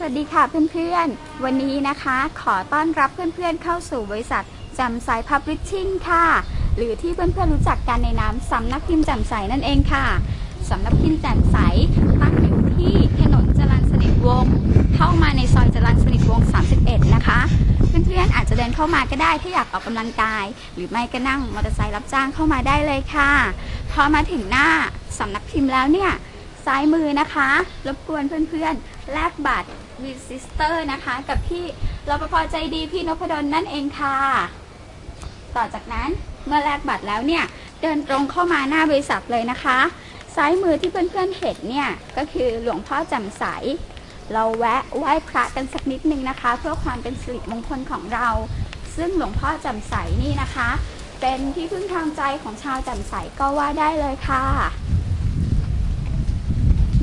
สวัสดีค่ะเพื่อนๆ วันนี้นะคะขอต้อนรับเพื่อนๆเข้าสู่บริษัทจำสายพับริชชิ่งค่ะ หรือที่เพื่อนๆรู้จักกันในนามสำนักพิมพ์จ่มใสนั่นเองค่ะสำนักพิมพ์จ่มใสตั้งอยู่ที่ถนนจรัญสนิทวงศ์เข้ามาในซอยจรัญสนิทวงศ์31 นะคะ เพื่อนๆอาจจะเดินเข้ามาก็ได้ถ้าอยากออกกำลังกาย หรือไม่ก็นั่งมอเตอร์ไซค์รับจ้างเข้ามาได้เลยค่ะ พอมาถึงหน้าสำนักพิมพ์แล้วเนี่ย ซ้ายมือนะคะ รบกวนเพื่อนๆแลกบัตรวีซิสเตอร์นะคะ กับพี่รปภใจดีพี่นพดลนั่นเองค่ะ ต่อจากนั้นเมื่อแลกบัตรแล้วเนี่ย เดินตรงเข้ามาหน้าบริษัทเลยนะคะ ซ้ายมือที่เพื่อนๆเห็นเนี่ย ก็คือหลวงพ่อจ่มใส เราแวะไหว้พระกันสักนิดนึงนะคะ เพื่อความเป็นสิริมงคลของเรา ซึ่งหลวงพ่อจ่มใสนี่นะคะ เป็นที่พึ่งทางใจของชาวจ่มใสก็ว่าได้เลยค่ะ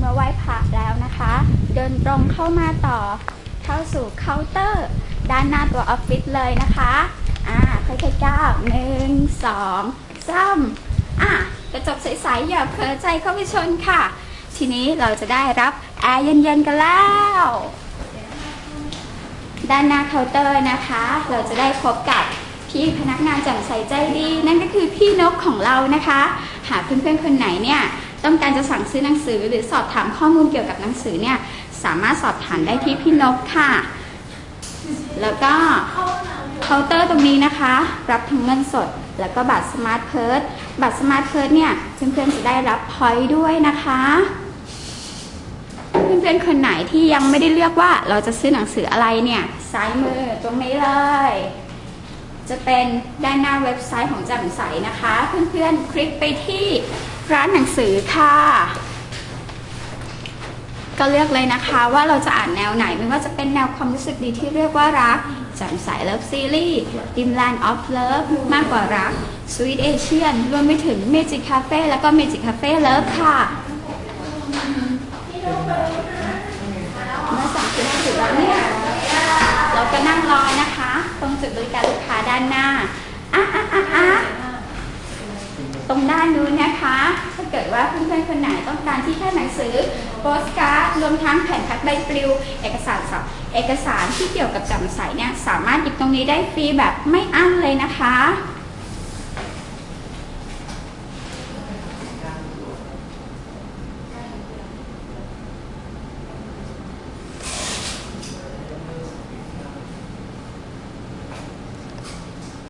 มื่อไหว้พระแล้วนะคะ เดินตรงเข้ามาต่อเข้าสู่เคาน์เตอร์ ด้านหน้าตัวออฟฟิศเลยนะคะอ่าค่อยๆก้าวหนึ่งสองสามอะกระจกใสๆอย่าเผลอใจเข้าไปชนค่ะ ทีนี้เราจะได้รับแอร์เย็นๆกันแล้วด้านหน้าเคาน์เตอร์นะคะ เราจะได้พบกับพี่พนักงานแจ่มใสใจดี นั่นก็คือพี่นกของเรานะคะ หากเพื่อนๆคนไหนเนี่ยต้องการจะสั่งซื้อหนังสือ หรือสอบถามข้อมูลเกี่ยวกับหนังสือเนี่ยสามารถสอบถามได้ที่พี่นกค่ะ แล้วก็เคาน์เตอร์ตรงนี้นะคะ รับทั้งเงินสด แล้วก็บัตรสมาร์ทเพิร์ดบัตรสมาร์ทเพิร์ดเนี่ยเพื่อนๆจะได้รับพอยต์ด้วยนะคะเพื่อนๆคนไหนที่ยังไม่ได้เลือกว่าเราจะซื้อหนังสืออะไรเนี่ยซ้ายมือตรงนี้เลย จะเป็นด้านหน้าเว็บไซต์ของแจ่มใสนะคะ เพื่อนๆคลิกไปที่ ร้านหนังสือค่ะ ก็เลือกเลยนะคะว่าเราจะอ่านแนวไหนไม่ว่าจะเป็นแนวความรู้สึกดีที่เรียกว่ารักจ่มใสเลิฟซีรีส์ Dreamland of Love มากกว่ารัก Sweet Asian รวมไปถึง Magic Cafe แล้วก็ Magic Cafe Love ค่ะเมื่อสั่งซื้อหนังสือแล้วเนี่ยเราก็นั่งรอนะคะ ตรงจุดบริการลูกค้าด้านหน้าอะอะอะอะ ตรงด้านนู้นนะคะ ถ้าเกิดว่าเพื่อนๆคนไหนต้องการที่แค่หนังสือโปสการ์ดรวมทั้งแผ่นพัดใบปลิว เอกสารสับเอกสารที่เกี่ยวกับจำใสเนี่ยสามารถหยิบตรงนี้ได้ฟรีแบบไม่อั้นเลยนะคะ